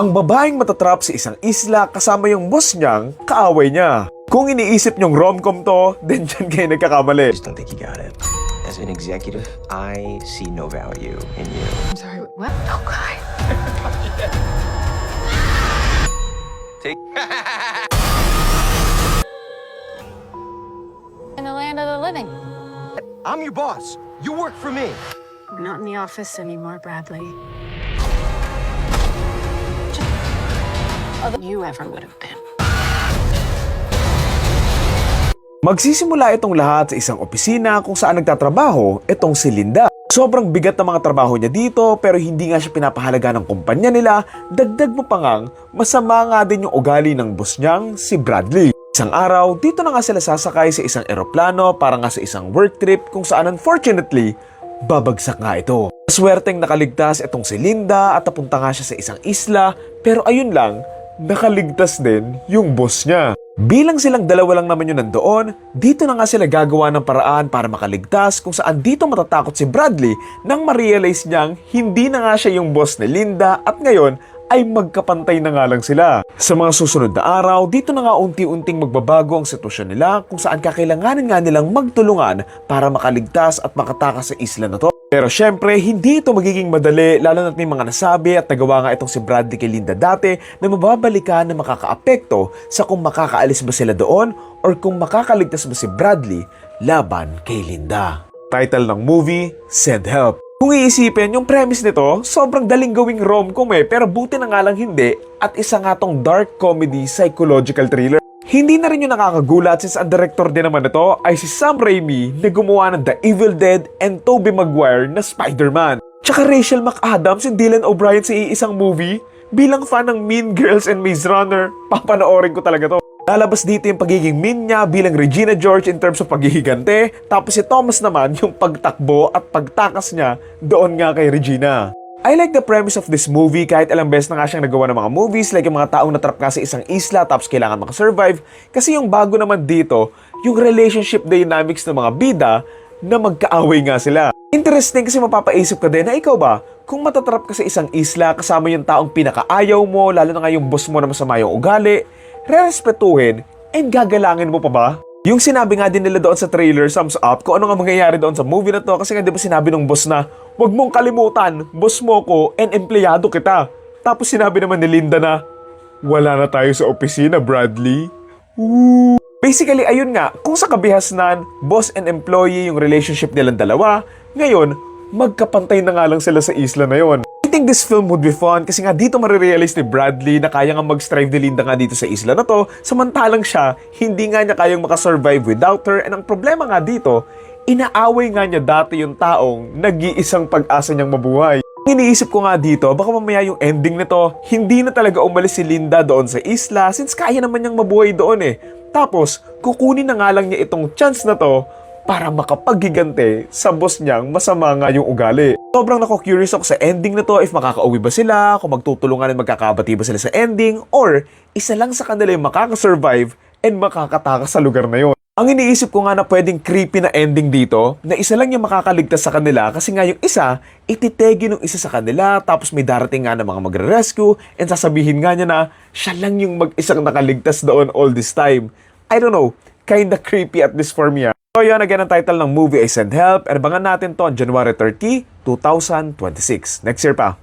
Ang babaeng matatrap sa isang isla kasama yung boss niyang kaaway niya. Kung iniisip niyong romcom to, then dyan kayo nagkakamali. just don't think you got it. As an executive, I see no value in you. I'm sorry, what? Oh, God. Take In the land of the living. I'm your boss. You work for me. We're not in the office anymore, Bradley. Although you ever would have been. Magsisimula itong lahat sa isang opisina kung saan nagtatrabaho itong si Linda. Sobrang bigat ng mga trabaho niya dito pero hindi nga siya pinapahalaga ng kumpanya nila. Dagdag mo pa ngang masama nga din yung ugali ng boss niyang si Bradley. Isang araw, dito na nga sila sasakay sa isang eroplano para nga sa isang work trip kung saan unfortunately, babagsak nga ito. Swerteng nakaligtas itong si Linda at napunta nga siya sa isang isla pero ayun lang, nakaligtas din yung boss niya. Bilang silang dalawa lang naman yun nandoon, dito na nga sila gagawa ng paraan para makaligtas kung saan dito matatakot si Bradley nang ma-realize niyang hindi na nga siya yung boss ni Linda at ngayon ay magkapantay na nga lang sila. Sa mga susunod na araw, dito na nga unti-unting magbabago ang sitwasyon nila kung saan kakailanganin nga nilang magtulungan para makaligtas at makatakas sa isla na to. Pero syempre, hindi ito magiging madali lalo na't may mga nasabi at nagawa nga itong si Bradley kay Linda dati na mababalikan na makakaapekto sa kung makakaalis ba sila doon or kung makakaligtas ba si Bradley laban kay Linda. Title ng movie, Send Help. Kung iisipin, yung premise nito, sobrang daling gawing rom-com eh, pero buti na nga lang hindi at isa nga tong dark comedy psychological thriller. Hindi na rin yung nakakagulat since ang director din naman nito ay si Sam Raimi na gumawa ng The Evil Dead and Tobey Maguire na Spider-Man. Tsaka Rachel McAdams and Dylan O'Brien sa iisang movie. Bilang fan ng Mean Girls and Maze Runner, papanoorin ko talaga to. Lalabas dito yung pagiging mean niya bilang Regina George in terms of paghihigante, tapos si Thomas naman yung pagtakbo at pagtakas niya doon nga kay Regina. I like the premise of this movie kahit ilang beses na nga siyang nagawa ng mga movies like yung mga taong natrap nga sa isang isla tapos kailangan makasurvive kasi yung bago naman dito, yung relationship dynamics ng mga bida na magkaaway nga sila. Interesting kasi mapapaisip ka din na ikaw ba, kung matatrap ka sa isang isla kasama yung taong pinakaayaw mo, lalo na nga yung boss mo na masama yung ugali, rerespetuhin, and gagalangin mo pa ba? Yung sinabi nga din nila doon sa trailer, thumbs up, kung ano nga mangyayari doon sa movie na to, kasi nga di ba sinabi ng boss na, huwag mong kalimutan, boss mo ko, and empleyado kita. Tapos sinabi naman ni Linda na, wala na tayo sa opisina, Bradley. Woo! Basically, ayun nga, kung sa kabihasnan, boss and employee yung relationship nilang dalawa, ngayon, magkapantay na nga lang sila sa isla na yon. Think this film would be fun kasi nga dito marirealize ni Bradley na kaya nga mag-strive ni Linda nga dito sa isla na to, samantalang siya, hindi nga niya kayang makasurvive without her, and ang problema nga dito, inaaway nga niya dati yung taong nag-iisang pag-asa niyang mabuhay. Iniisip ko nga dito, baka mamaya yung ending nito, hindi na talaga umalis si Linda doon sa isla since kaya naman niyang mabuhay doon eh. Tapos, kukunin na nga lang niya itong chance na to para makapaggigante sa boss niyang masama nga yung ugali. Sobrang nako-curious ako sa ending na to if makakauwi ba sila, kung magtutulungan at magkakabati ba sila sa ending, or isa lang sa kanila yung makakasurvive and makakatakas sa lugar na yon. Ang iniisip ko nga na pwedeng creepy na ending dito, na isa lang yung makakaligtas sa kanila kasi nga yung isa, ititegi nung isa sa kanila tapos may darating nga na mga magre-rescue and sasabihin nga niya na siya lang yung mag-isang nakaligtas doon all this time. I don't know, kinda creepy at least for me ah. So yun, again, ang title ng movie ay Send Help. And abangan natin to January 30, 2026. Next year pa.